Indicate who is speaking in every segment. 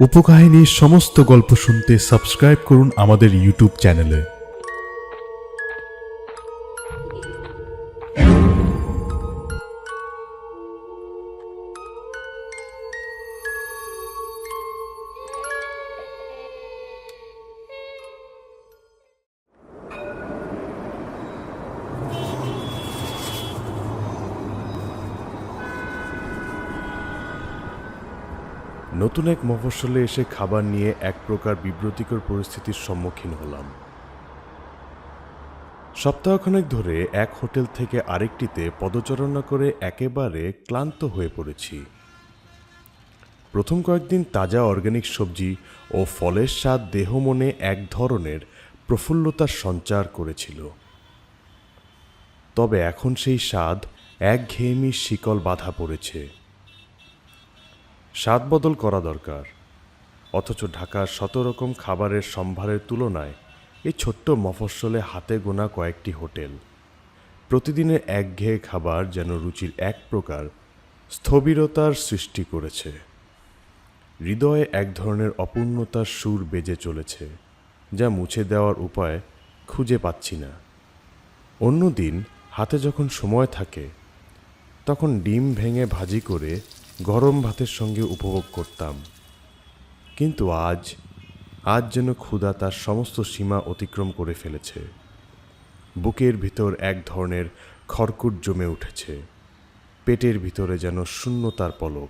Speaker 1: উপকাহিনীর সমস্ত গল্প শুনতে সাবস্ক্রাইব করুন আমাদের ইউটিউব চ্যানেলে নতুন এক মফস্বলে এসে খাবার নিয়ে এক প্রকার বিব্রতিকর পরিস্থিতির সম্মুখীন হলাম। সপ্তাহখানেক ধরে এক হোটেল থেকে আরেকটিতে পদচারণা করে একেবারে ক্লান্ত হয়ে পড়েছি। প্রথম কয়েকদিন তাজা অর্গানিক সবজি ও ফলের স্বাদ দেহ মনে এক ধরনের প্রফুল্লতার সঞ্চার করেছিল। তবে এখন সেই স্বাদ একঘেয়েমি শিকল বাধা পড়েছে। স্বাদ বদল করা দরকার। অথচ ঢাকার শত রকম খাবারের সম্ভারের তুলনায় এই ছোট্ট মফস্বলে হাতে গোনা কয়েকটি হোটেল। প্রতিদিনের একঘেয়ে খাবার যেন রুচির এক প্রকার স্থবিরতার সৃষ্টি করেছে। হৃদয়ে এক ধরনের অপূর্ণতার সুর বেজে চলেছে, যা মুছে দেওয়ার উপায় খুঁজে পাচ্ছি না। অন্যদিন হাতে যখন সময় থাকে, তখন ডিম ভেঙে ভাজি করে গরম ভাতের সঙ্গে উপভোগ করতাম। কিন্তু আজ আজ যেন ক্ষুধা তার সমস্ত সীমা অতিক্রম করে ফেলেছে। বুকের ভিতর এক ধরনের খড়কুট জমে উঠেছে। পেটের ভিতরে যেন শূন্যতার পলক।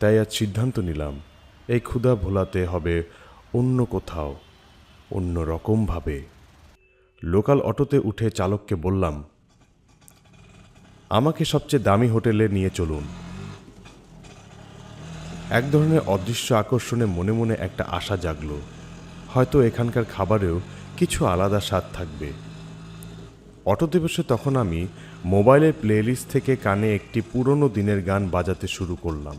Speaker 1: তাই আজ সিদ্ধান্ত নিলাম, এই ক্ষুধা ভোলাতে হবে অন্য কোথাও, অন্য রকমভাবে। লোকাল অটোতে উঠে চালককে বললাম, আমাকে সবচেয়ে দামি হোটেলে নিয়ে চলুন। এক ধরনের অদৃশ্য আকর্ষণে মনে মনে একটা আশা জাগল। হয়তো এখানকার খাবারেও কিছু আলাদা স্বাদ থাকবে। অটো দিবসে তখন আমি মোবাইলের প্লেলিস্ট থেকে কানে একটি পুরনো দিনের গান বাজাতে শুরু করলাম।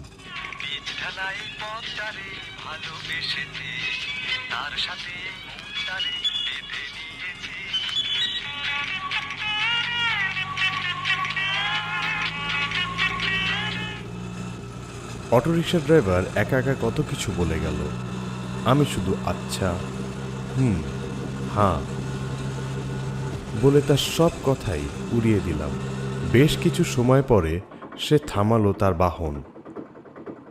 Speaker 1: অটোরিকশার ড্রাইভার একা একা কত কিছু বলে গেল। আমি শুধু আচ্ছা হুম হ্যাঁ বলে তার সব কথাই উড়িয়ে দিলাম। বেশ কিছু সময় পরে সে থামালো তার বাহন।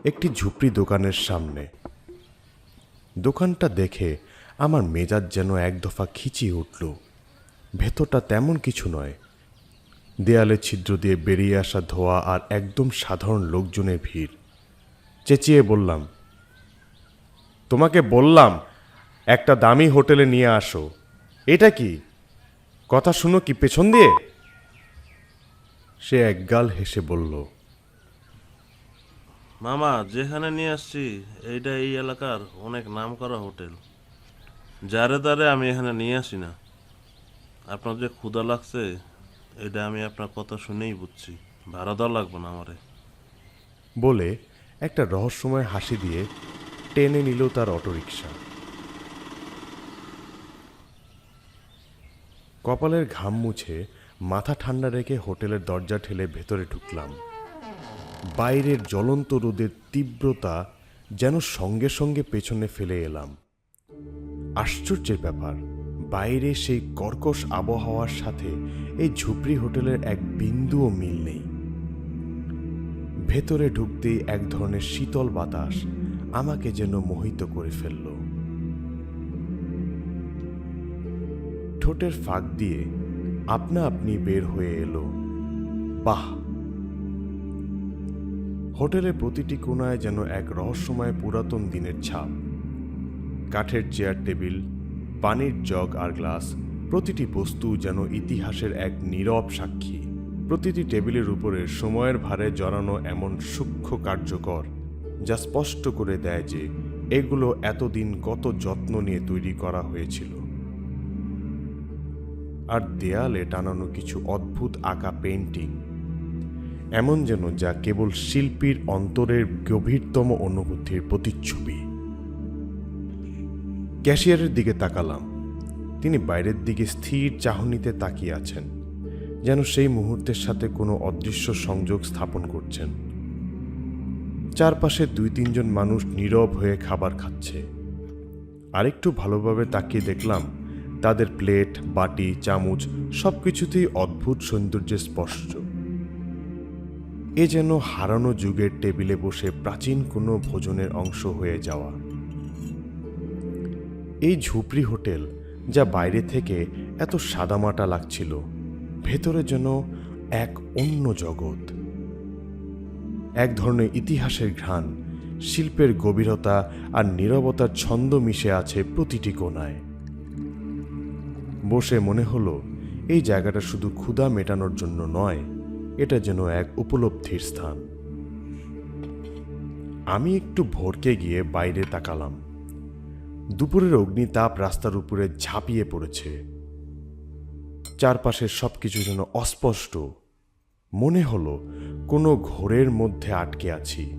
Speaker 1: একটি ঝুপড়ি দোকানের সামনে। দোকানটা দেখে আমার মেজাজ যেন এক দফা খিচিয়ে উঠল। ভেতরটা তেমন কিছু নয়। দেয়ালে ছিদ্র দিয়ে বেরিয়ে আসা ধোয়া আর একদম সাধারণ লোকজনের ভিড়। চেঁচিয়ে বললাম তোমাকে বললাম একটা দামি হোটেলে নিয়ে আসো। এটা কি? কথা শুনো কি পেছন দিয়ে? সে একগাল হেসে বলল
Speaker 2: মামা যেখানে নিয়ে আসছি এইটা এই এলাকার অনেক নাম করা হোটেল। যারে তারে আমি এখানে নিয়ে আসি না। আপনার যে ক্ষুদা লাগছে এটা আমি আপনার কথা শুনেই বুঝছি। ভাড়া দেওয়া লাগবে না আমারে।
Speaker 1: বলে একটা রহস্যময় হাসি দিয়ে টেনে নিল তার অটোরিকশা। কপালের ঘাম মুছে মাথা ঠান্ডা রেখে হোটেলের দরজা ঠেলে ভেতরে ঢুকলাম। বাইরের জ্বলন্ত রোদের তীব্রতা যেন সঙ্গে সঙ্গে পেছনে ফেলে এলাম। আশ্চর্যের ব্যাপার, বাইরে সেই কর্কশ আবহাওয়ার সাথে এই ঝুপড়ি হোটেলের এক বিন্দুও মিল নেই। ভেতরে ঢুকতেই এক ধরনের শীতল বাতাস আমাকে যেন মোহিত করে ফেলল। ঠোঁটের ফাঁক দিয়ে আপনা আপনি বের হয়ে এলো। বাহ! হোটেলের প্রতিটি কোণায় যেন এক রহস্যময় পুরাতন দিনের ছাপ। কাঠের চেয়ার টেবিল, পানির জগ আর গ্লাস, প্রতিটি বস্তু যেন ইতিহাসের এক নীরব সাক্ষী। প্রতিটি টেবিলের উপরে সময়ের ভারে জড়ানো এমন সূক্ষ্ম কার্যকর, যা স্পষ্ট করে দেয় যে এগুলো এতদিন কত যত্ন নিয়ে তৈরি করা হয়েছিল। আর দেয়ালে টানানো কিছু অদ্ভুত আঁকা পেন্টিং এমন যেন যা কেবল শিল্পীর অন্তরের গভীরতম অনুভূতির প্রতিচ্ছবি। ক্যাশিয়ারের দিকে তাকালাম, তিনি বাইরের দিকে স্থির চাহনিতে তাকিয়ে আছেন। যেন সেই মুহূর্তের সাথে কোনো অদৃশ্য সংযোগ স্থাপন করছেন। চারপাশে দুই তিনজন মানুষ নীরব হয়ে খাবার খাচ্ছে। আরেকটু ভালোভাবে তাকিয়ে দেখলাম, তাদের প্লেট, বাটি, চামচ সব কিছুতেই অদ্ভুত সৌন্দর্যের স্পর্শ এ যেন হারানো যুগের টেবিলে বসে প্রাচীন কোনো ভোজনের অংশ হয়ে যাওয়া। এই ঝুপড়ি হোটেল যা বাইরে থেকে এত সাদামাটা লাগছিল ভেতরে যেন এক অন্য জগৎ। এক ধরনের ইতিহাসের ঘ্রাণ, শিল্পের গভীরতা আর নীরবতার ছন্দ মিশে আছে প্রতিটি কোণায়। বসে মনে হলো, এই জায়গাটা শুধু ক্ষুধা মেটানোর জন্য নয়, এটা যেন এক উপলব্ধির স্থান। আমি একটু ভরকে গিয়ে বাইরে তাকালাম। দুপুরের অগ্নিতাপ রাস্তার উপরে ঝাঁপিয়ে পড়েছে। চারপাশের সবকিছু যেন অস্পষ্ট। মনে হলো কোনো ঘোরের মধ্যে আটকে আছি।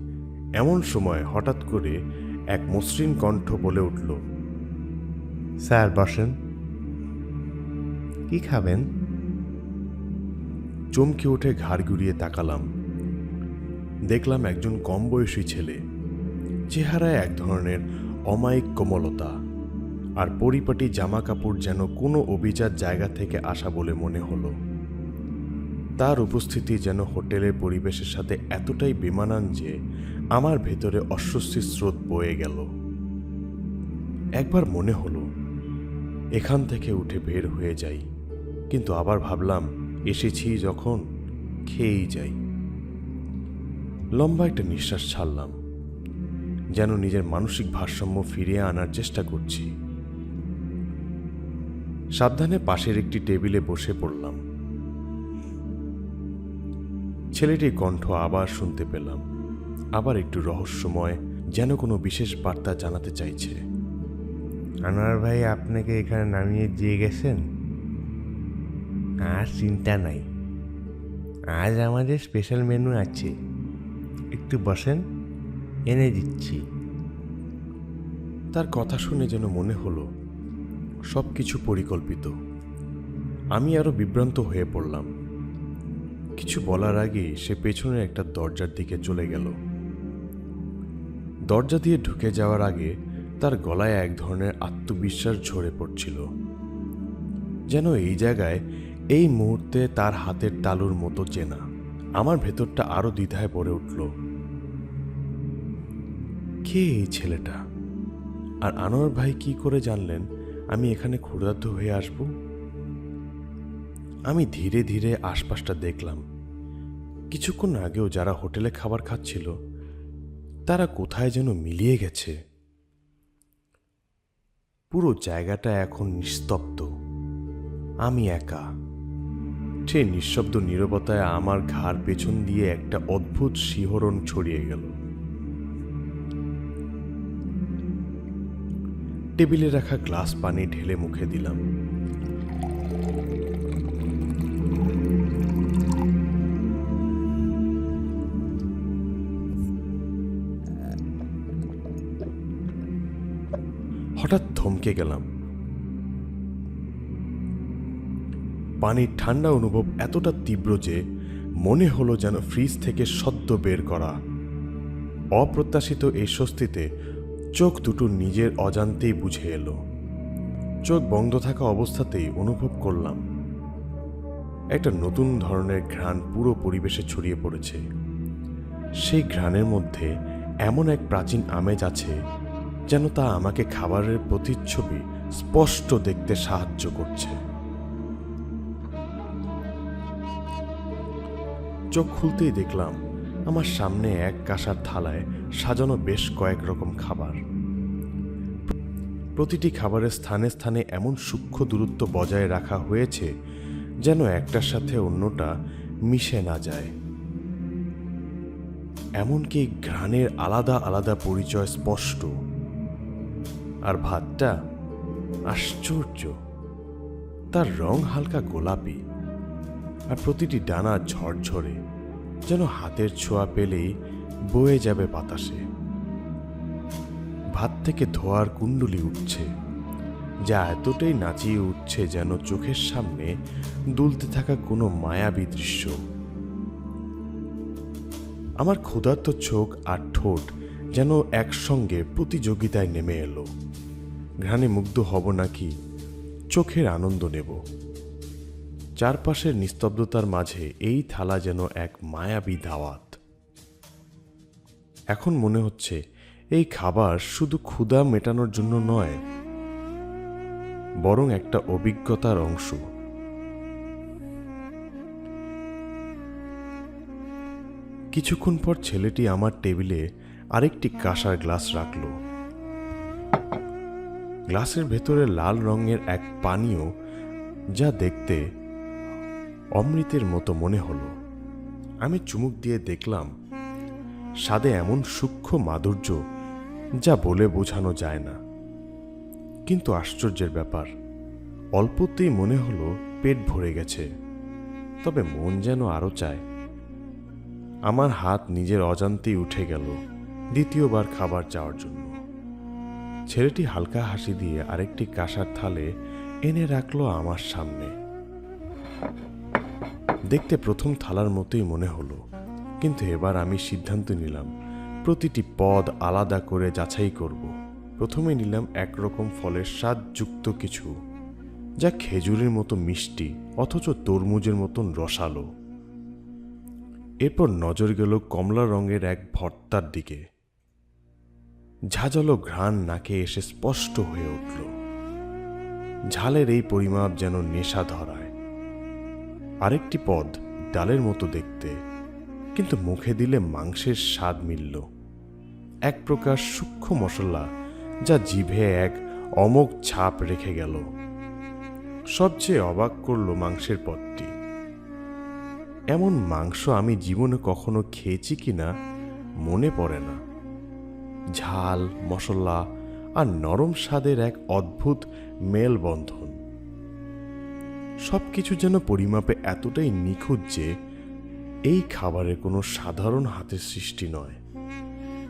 Speaker 1: এমন সময় হঠাৎ করে এক মসৃণ কণ্ঠ বলে উঠল,
Speaker 3: স্যার, বসেন। কি খাবেন?
Speaker 1: চমকে উঠে ঘাড় ঘুরিয়ে তাকালাম। দেখলাম একজন কম বয়সী ছেলে। চেহারায় এক ধরনের অমায়িক কোমলতা। আর পরিপাটি জামা কাপড় যেন কোনো অভিজাত জায়গা থেকে আসা বলে মনে হলো। তার উপস্থিতি যেন হোটেলের পরিবেশের সাথে এতটাই বেমানান যে আমার ভেতরে অস্বস্তির স্রোত বয়ে গেল। একবার মনে হলো, এখান থেকে উঠে বের হয়ে যাই, কিন্তু আবার ভাবলাম, এসেছি যখন খেয়েই যাই। লম্বা একটা নিঃশ্বাস ছাড়লাম, যেন নিজের মানসিক ভারসাম্য ফিরিয়ে আনার চেষ্টা করছি। সাবধানে পাশের একটি টেবিলে বসে পড়লাম। ছেলেটির কণ্ঠ আবার শুনতে পেলাম। আবার একটু রহস্যময়, যেন কোনো বিশেষ বার্তা জানাতে চাইছে।
Speaker 3: আনোয়ার ভাই, আপনাকে এখানে নামিয়ে দিয়ে গেছেন? আর চিন্তা নাই। আজ আমাদের স্পেশাল মেনু আছে। একটু বসেন, এনে দিচ্ছি।
Speaker 1: তার কথা শুনে যেন মনে হলো সব কিছু পরিকল্পিত। আমি আরও বিভ্রান্ত হয়ে পড়লাম। কিছু বলার আগেই সে পেছনের একটা দরজার দিকে চলে গেল। দরজা দিয়ে ঢুকে যাওয়ার আগে তার গলায় এক ধরনের আত্মবিশ্বাস ঝরে পড়ছিল। যেন এই জায়গায়, এই মুহূর্তে তার হাতের তালুর মতো চেনা। আমার ভেতরটা আরও দ্বিধায় পড়ে উঠল। কে এই ছেলেটা? আর আনোয়ার ভাই কি করে জানলেন আমি এখানে ক্ষুধার্ত হয়ে আসব? আমি ধীরে ধীরে আশপাশটা দেখলাম। কিছুক্ষণ আগেও যারা হোটেলে খাবার খাচ্ছিল, তারা কোথায় যেন মিলিয়ে গেছে। পুরো জায়গাটা এখন নিস্তব্ধ। আমি একা। সেই নিঃশব্দ নীরবতায় আমার ঘাড় পেছন দিয়ে একটা অদ্ভুত শিহরণ ছড়িয়ে গেল। টেবিলে রাখা গ্লাস পানি ঢেলে মুখে দিলাম। হঠাৎ থমকে গেলাম। পানির ঠান্ডা অনুভব এতটা তীব্র যে মনে হলো যেন ফ্রিজ থেকে সদ্য বের করা। অপ্রত্যাশিত এই স্বস্তিতে চোখ দুটো নিজের অজান্তেই বুঝে এলো। চোখ বন্ধ থাকা অবস্থাতেই অনুভব করলাম, একটা নতুন ধরনের ঘ্রাণ পুরো পরিবেশে ছড়িয়ে পড়েছে। সেই ঘ্রাণের মধ্যে এমন এক প্রাচীন আমেজ আছে, যেন তা আমাকে খাবারের প্রতিচ্ছবি স্পষ্ট দেখতে সাহায্য করছে। চোখ খুলতেই দেখলাম আমার সামনে এক কাঁসার থালায় সাজানো বেশ কয়েক রকম খাবার। প্রতিটি খাবারের স্থানে স্থানে এমন সূক্ষ্ম দূরত্ব বজায় রাখা হয়েছে যেন একটার সাথে অন্যটা মিশে না যায়। এমনকি ঘ্রাণের আলাদা আলাদা পরিচয় স্পষ্ট। আর ভাতটা আশ্চর্য। তার রং হালকা গোলাপি। আর প্রতিটি ডানা ঝরঝরে। যেন হাতের ছোঁয়া পেলেই বয়ে যাবে বাতাসে। ভাত থেকে ধোয়ার কুণ্ডলি উঠছে, যা এতটাই নাচিয়ে উঠছে যেন চোখের সামনে দুলতে থাকা কোনো মায়াবী দৃশ্য। আমার ক্ষুধার্ত চোখ আর ঠোঁট যেন একসঙ্গে প্রতিযোগিতায় নেমে এলো। ঘ্রাণে মুগ্ধ হব নাকি? চোখের আনন্দ নেব। চারপাশের নিস্তব্ধতার মাঝে এই থালা যেন এক মায়াবী দাওয়াত। এখন মনে হচ্ছে এই খাবার শুধু ক্ষুধা মেটানোর জন্য নয়, বরং একটা অভিজ্ঞতার অংশ। কিছুক্ষণ পর ছেলেটি আমার টেবিলে আরেকটি কাঁসার গ্লাস রাখল। গ্লাসের ভেতরে লাল রঙের এক পানীয় যা দেখতে অমৃতের মতো মনে হলো। আমি চুমুক দিয়ে দেখলাম, স্বাদে এমন সূক্ষ্ম মাধুর্য যা বলে বোঝানো যায় না। কিন্তু আশ্চর্যের ব্যাপার, অল্পতেই মনে হলো পেট ভরে গেছে, তবে মন যেন আরও চায়। আমার হাত নিজের অজান্তেই উঠে গেল দ্বিতীয়বার খাবার চাওয়ার জন্য। ছেলেটি হালকা হাসি দিয়ে আরেকটি কাঁসার থালে এনে রাখল আমার সামনে। দেখতে প্রথম থালার মতোই মনে হলো। কিন্তু এবার আমি সিদ্ধান্ত নিলাম, প্রতিটি পদ আলাদা করে যাচাই করব। প্রথমে নিলাম একরকম ফলের স্বাদযুক্ত কিছু, যা খেজুরের মতো মিষ্টি অথচ তরমুজের মতন রসালো। এরপর নজর গেল কমলা রঙের এক ভর্তার দিকে। ঝাঁঝালো ঘ্রাণ নাকে এসে স্পষ্ট হয়ে উঠল। ঝালের এই পরিমাপ যেন নেশা ধরায়। আরেকটি পদ ডালের মতো দেখতে, কিন্তু মুখে দিলে মাংসের স্বাদ মিলল। এক প্রকার সূক্ষ্ম মশলা যা জিভে এক অমোঘ ছাপ রেখে গেল। সবচেয়ে অবাক করল মাংসের পদটি। এমন মাংস আমি জীবনে কখনো খেয়েছি কিনা মনে পড়ে না। ঝাল, মশলা আর নরম স্বাদের এক অদ্ভুত মেলবন্ধন। সবকিছু যেন পরিমাপে এতটাই নিখুঁত যে এই খাবারের কোনো সাধারণ হাতের সৃষ্টি নয়।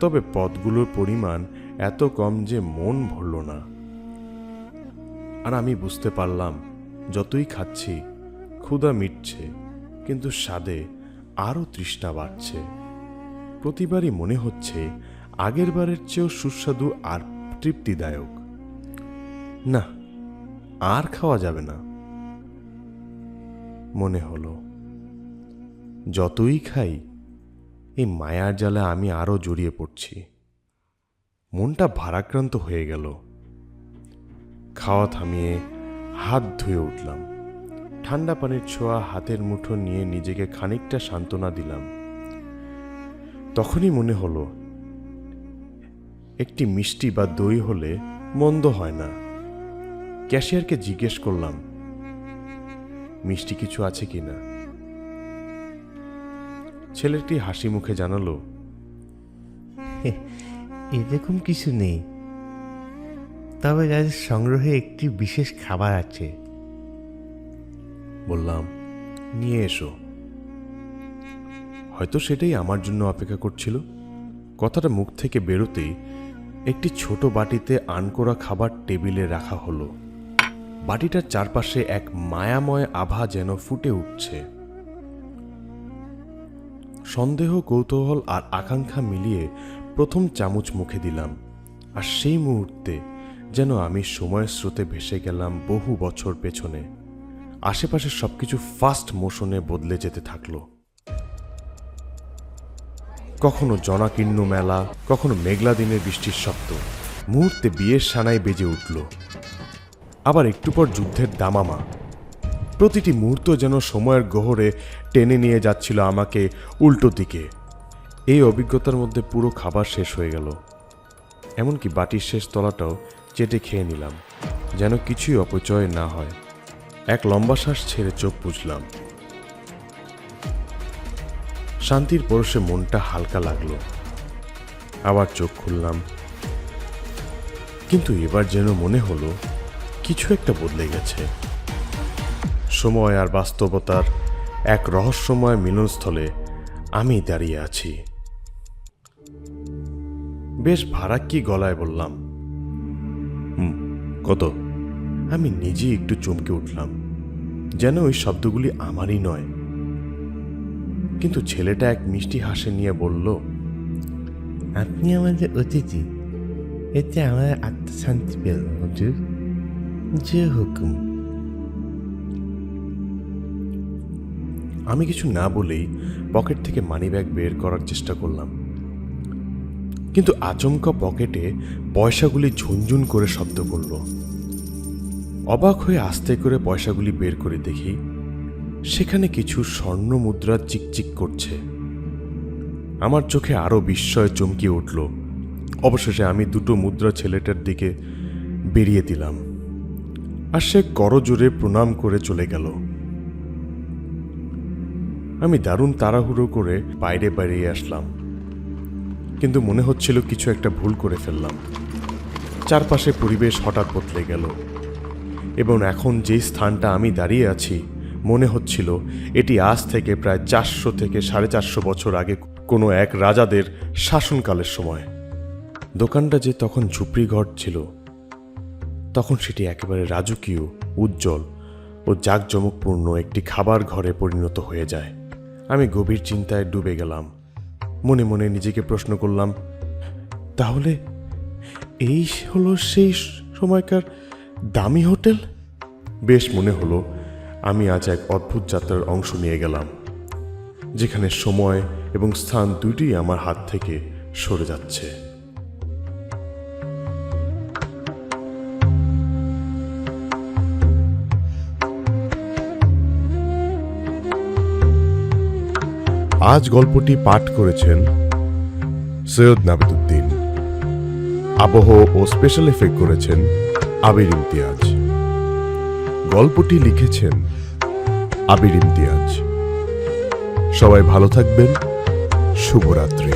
Speaker 1: তবে পদগুলোর পরিমাণ এত কম যে মন ভরল না। আর আমি বুঝতে পারলাম, যতই খাচ্ছি, ক্ষুধা মিটছে, কিন্তু স্বাদে আরও তৃষ্ণা বাড়ছে। প্রতিবারই মনে হচ্ছে আগের বারের চেয়েও সুস্বাদু আর তৃপ্তিদায়ক। না, আর খাওয়া যাবে না। মনে হলো, যতই খাই, এই মায়ার জালে আমি আরও জড়িয়ে পড়ছি। মনটা ভারাক্রান্ত হয়ে গেল। খাওয়া থামিয়ে হাত ধুয়ে উঠলাম। ঠান্ডা পানির ছোঁয়া হাতের মুঠো নিয়ে নিজেকে খানিকটা সান্ত্বনা দিলাম। তখনই মনে হলো, একটি মিষ্টি বা দই হলে মন্দ হয় না। ক্যাশিয়ারকে জিজ্ঞেস করলাম মিষ্টি কিছু আছে কিনা ছেলেটি হাসি মুখে জানালো
Speaker 3: এরকম কিছু নেই। তবে যাদের সংগ্রহে একটি বিশেষ খাবার আছে।
Speaker 1: বললাম নিয়ে এসো। হয়তো সেটাই আমার জন্য অপেক্ষা করছিল। কথাটা মুখ থেকে বেরোতেই একটি ছোট বাটিতে আনকোরা খাবার টেবিলে রাখা হলো। বাটিটার চারপাশে এক মায়াময় আভা যেন ফুটে উঠছে। সন্দেহ, কৌতূহল আর আকাঙ্ক্ষা মিলিয়ে প্রথম চামচ মুখে দিলাম, আর সেই মুহূর্তে যেন আমি সময়ের স্রোতে ভেসে গেলাম বহু বছর পেছনে। আশেপাশের সবকিছু ফাস্ট মোশনে বদলে যেতে থাকল। কখনো জনাকীর্ণ মেলা, কখনো মেঘলা দিনের বৃষ্টির শব্দ, মুহূর্তে বিয়ের সানায় বেজে উঠল। আবার একটু পর যুদ্ধের দামামা। প্রতিটি মুহূর্ত যেন সময়ের গহরে টেনে নিয়ে যাচ্ছিল আমাকে উল্টো দিকে। এই অভিজ্ঞতার মধ্যে পুরো খাবার শেষ হয়ে গেল। এমনকি বাটির শেষ তলাটাও চেটে খেয়ে নিলাম, যেন কিছুই অপচয় না হয়। এক লম্বা শ্বাস ছেড়ে চোখ বুঝলাম শান্তির পরশে মনটা হালকা লাগল। আবার চোখ খুললাম। কিন্তু এবার যেন মনে হলো কিছু একটা বদলে গেছে। সময় আর বাস্তবতার এক রহস্যময় মিলনস্থলে আমি দাঁড়িয়ে আছি। বেশ ভাড়াক্কি গলায় বললাম, হুম, কত? আমি নিজেই একটু চমকে উঠলাম, যেন ওই শব্দগুলি আমারই নয়। কিন্তু ছেলেটা এক মিষ্টি হাসি নিয়ে বলল,
Speaker 3: আপনি আমাদের অতিথি। এতে আমার আত্মশান্তি পেল, হুজুর। যে হুকুম।
Speaker 1: আমি কিছু না বলেই পকেট থেকে মানিব্যাগ বের করার চেষ্টা করলাম। কিন্তু আচমকা পকেটে পয়সাগুলি ঝুনঝুন করে শব্দ করল। অবাক হয়ে আস্তে করে পয়সাগুলি বের করে দেখি, সেখানে কিছু স্বর্ণ মুদ্রা চিকচিক করছে। আমার চোখে আরও বিস্ময় চমকিয়ে উঠল। অবশেষে আমি দুটো মুদ্রা ছেলেটার দিকে বেরিয়ে দিলাম। আর সে করজোরে প্রণাম করে চলে গেল। আমি দারুণ তাড়াহুড়ো করে বাইরে বেরিয়ে আসলাম। কিন্তু মনে হচ্ছিল কিছু একটা ভুল করে ফেললাম। চারপাশে পরিবেশ হঠাৎ বদলে গেল এবং এখন যেই স্থানটা আমি দাঁড়িয়ে আছি, মনে হচ্ছিল এটি আজ থেকে প্রায় চারশো থেকে সাড়ে চারশো বছর আগে কোনো এক রাজাদের শাসনকালের সময়। দোকানটা যে তখন ঝুপড়ি ঘর ছিল তখন সেটি একেবারে রাজকীয়, উজ্জ্বল ও জাঁকজমকপূর্ণ একটি খাবার ঘরে পরিণত হয়ে যায়। আমি গভীর চিন্তায় ডুবে গেলাম। মনে মনে নিজেকে প্রশ্ন করলাম, তাহলে এই হলো সেই সময়কার দামি হোটেল? বেশ মনে হলো, আমি আজ এক অদ্ভুত যাত্রার অংশ নিয়ে গেলাম, যেখানে সময় এবং স্থান দুইটি আমার হাত থেকে সরে যাচ্ছে।
Speaker 4: আজ গল্পটি পাঠ করেছেন সৈয়দ নাবিদুদ্দিন। আবহ ও স্পেশাল এফেক্ট করেছেন আবির ইমতিয়াজ। গল্পটি লিখেছেন আবির ইমতিয়াজ। সবাই ভালো থাকবেন। শুভরাত্রি।